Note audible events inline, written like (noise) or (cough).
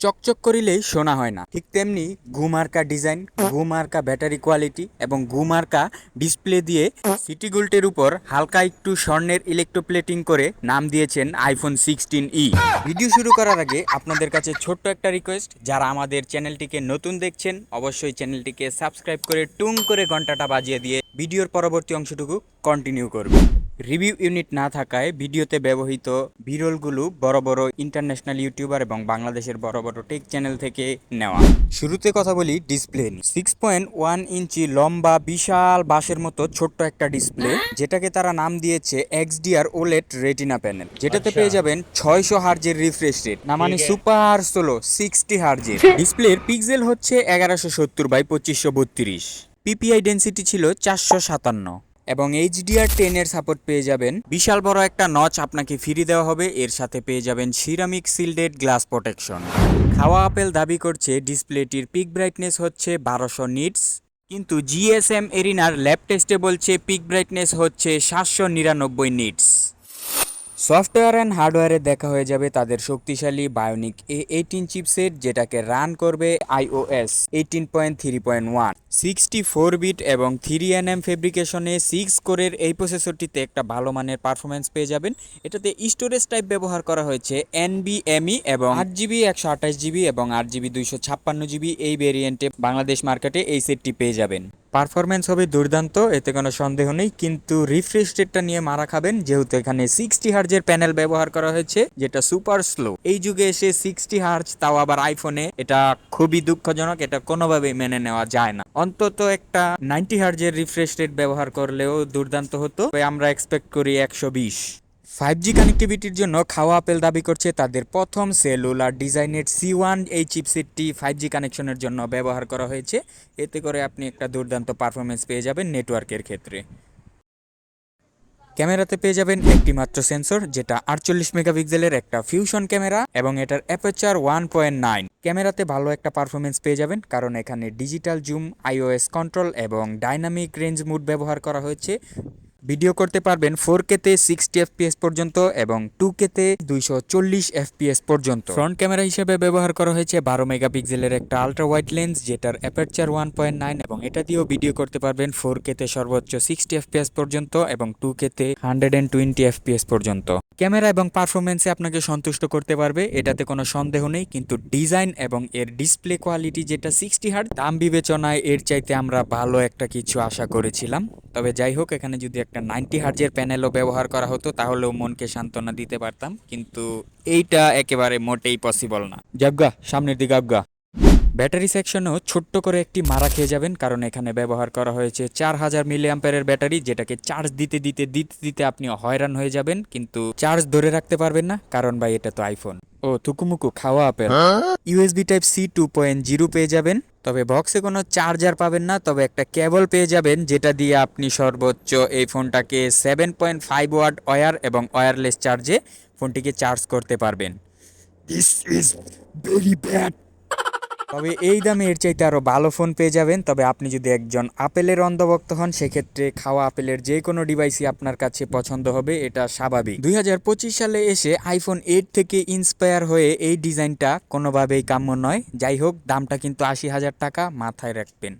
চকচক করিলেই শোনা হয় না। ঠিক তেমনি ঘুমার্কা ডিজাইন ঘুমার্কা ব্যাটারি কোয়ালিটি এবং ঘুমার্কা ডিসপ্লে দিয়ে সিটি গোল্ডের উপর হালকা একটু স্বর্ণের ইলেকট্রোপ্লেটিং করে নাম দিয়েছেন আইফোন সিক্সটিন ই ভিডিও শুরু করার আগে আপনাদের কাছে ছোট্ট একটা রিকোয়েস্ট যারা আমাদের চ্যানেলটিকে নতুন দেখছেন, অবশ্যই চ্যানেলটিকে সাবস্ক্রাইব করে টুং করে ঘন্টাটা বাজিয়ে দিয়ে ভিডিওর পরবর্তী অংশটুকু কন্টিনিউ করবে রিভিউ ইউনিট না থাকায় ভিডিওতে ব্যবহৃত বিরলগুলো বড় বড় ইন্টারন্যাশনাল ইউটিউবার এবং বাংলাদেশের বড় বড় টেক চ্যানেল থেকে নেওয়া। শুরুতে কথা বলি display six point one inch লম্বা বিশাল বাঁশের মতো ছোট্ট একটা ডিসপ্লে যেটাকে তারা নাম দিয়েছে এক্সডিআর ওলেট রেটিনা প্যানেল যেটাতে পেয়ে যাবেন ছয়শো হার্জের রিফ্রেশ রেট। না মানে সুপার সোলো সিক্সটি হার্জের। (laughs) ডিসপ্লের পিক্সেল হচ্ছে এগারোশো সত্তর বাই পঁচিশশো বত্রিশ। পিপিআই ডেন্সিটি ছিল চারশো সাতান্ন। এবং এইচডিআর টেন এর সাপোর্ট পেয়ে যাবেন। বিশাল বড় একটা নচ আপনাকে ফ্রি দেওয়া হবে। এর সাথে পেয়ে যাবেন সিরামিক সিল্ডেড গ্লাস প্রোটেকশন খাওয়া আপেল দাবি করছে ডিসপ্লেটির পিক ব্রাইটনেস হচ্ছে বারোশো নিটস কিন্তু জিএসএম এরিনার ল্যাব টেস্টে বলছে পিক ব্রাইটনেস হচ্ছে সাতশো নিরানব্বই নিটস সফটওয়্যার অ্যান্ড হার্ডওয়্যারে দেখা হয়ে যাবে তাদের শক্তিশালী বায়োনিক এ এইটিন চিপসেট যেটাকে রান করবে iOS eighteen point three point one sixty four bit এবং থ্রি এন এম ফেব্রিকেশনে সিক্স কোরের এই প্রসেসরটিতে একটা ভালো মানের পারফরমেন্স পেয়ে যাবেন। এটাতে স্টোরেজ টাইপ ব্যবহার করা হয়েছে এন এনবিএমই এবং আট জিবি, একশো আঠাশ জিবি এবং আট জিবি, দুইশো ছাপ্পান্ন জিবি এই ভেরিয়েন্টে বাংলাদেশ মার্কেটে এই সেটটি পেয়ে যাবেন। পারফরমেন্স হবে দুর্দান্ত, এতে কোনো সন্দেহ নেই, কিন্তু রিফ্রেশ রেটটা নিয়ে মারা খাবেন, যেহেতু এখানে সিক্সটি হার্জের প্যানেল ব্যবহার করা হয়েছে, যেটা সুপার স্লো। এই যুগে এসে সিক্সটি হার্জ, তাও আবার আইফোনে, এটা খুবই দুঃখজনক, এটা কোনোভাবেই মেনে নেওয়া যায় না। অন্তত একটা নাইনটি হার্জের রিফ্রেশ রেট ব্যবহার করলেও দুর্দান্ত হতো আমরা এক্সপেক্ট করি একশো বিশ। ফাইভ জি কানেক্টিভিটির জন্য খাওয়া আপেল দাবি করছে তাদের প্রথম সেলুলার ডিজাইনের সি ওয়ান এই চিপসেটটি ফাইভ জি কানেকশনের জন্য ব্যবহার করা হয়েছে। এতে করে আপনি একটা দুর্দান্ত পারফরমেন্স পেয়ে যাবেন নেটওয়ার্কের ক্ষেত্রে। ক্যামেরাতে পেয়ে যাবেন একটি মাত্র সেন্সর যেটা আটচল্লিশ মেগাপিক্সেলের একটা ফিউশন ক্যামেরা এবং এটার অ্যাপারচার ওয়ান পয়েন্ট নাইন ক্যামেরাতে ভালো একটা পারফরমেন্স পেয়ে যাবেন, কারণ এখানে ডিজিটাল জুম আইওএস কন্ট্রোল এবং ডাইনামিক রেঞ্জ মুড ব্যবহার করা হয়েছে। ভিডিও করতে পারবেন ফোর কেতে সিক্সটি এফপিএস পর্যন্ত এবং টু কেতে দুইশো চল্লিশ এফপিএস পর্যন্ত। ফ্রন্ট ক্যামেরা হিসেবে ব্যবহার করা হয়েছে বারো মেগাপিক্সেলের একটা আলট্রা ওয়াইড লেন্স, যেটার অ্যাপারচার ওয়ান পয়েন্ট নাইন এবং এটা দিয়েও ভিডিও করতে পারবেন ফোর কেতে সর্বোচ্চ সিক্সটি এফপিএস পর্যন্ত এবং টু কেতে হান্ড্রেড অ্যান্ড টোয়েন্টি এফপিএস পর্যন্ত। ক্যামেরা এবং পারফরমেন্সে আপনাকে সন্তুষ্ট করতে পারবে, এটাতে কোনো সন্দেহ নেই, কিন্তু ডিজাইন এবং এর ডিসপ্লে কোয়ালিটি যেটা সিক্সটি হার্ট দাম বিবেচনায় এর চাইতে আমরা ভালো একটা কিছু আশা করেছিলাম। তবে যাই হোক, এখানে যদি একটা নাইনটি হার্জের প্যানেলও ব্যবহার করা হতো, তাহলেও মনকে সান্ত্বনা দিতে পারতাম, কিন্তু এইটা একেবারে মোটেই পসিবল না। যাবগা সামনের দিকে আবগা ব্যাটারি সেকশনেও ছোট্ট করে একটি মারা খেয়ে যাবেন কারণ এখানে ব্যবহার করা হয়েছে চার হাজার মিলি অ্যাম্পারের ব্যাটারি যেটাকে চার্জ দিতে দিতে দিতে দিতে আপনি হয়রান হয়ে যাবেন কিন্তু চার্জ ধরে রাখতে পারবেন না কারণ ভাই এটা তো আইফোন ও থুকুমুকু খাওয়া Apple. USB type C two point zero পেয়ে যাবেন তবে বক্সে কোনো চার্জার পাবেন না তবে একটা কেবল পেয়ে যাবেন যেটা দিয়ে আপনি সর্বোচ্চ এই ফোনটাকে seven point five watt wired এবং ওয়্যারলেস চার্জে ফোনটিকে চার্জ করতে পারবেন। দিস ইজ ভেরি ব্যাড তবে এই দামে এর চাইতে আরও ভালো ফোন পেয়ে যাবেন। তবে আপনি যদি একজন আপেলের অন্ধভক্ত হন, সেক্ষেত্রে খাওয়া আপেলের যে কোনো ডিভাইসই আপনার কাছে পছন্দ হবে, এটা স্বাভাবিক। দুই হাজার পঁচিশ সালে এসে আইফোন এইট থেকে ইন্সপায়ার হয়ে এই ডিজাইনটা কোনোভাবেই কাম্য নয়। যাই হোক, দামটা কিন্তু আশি হাজার টাকা মাথায় রাখবেন।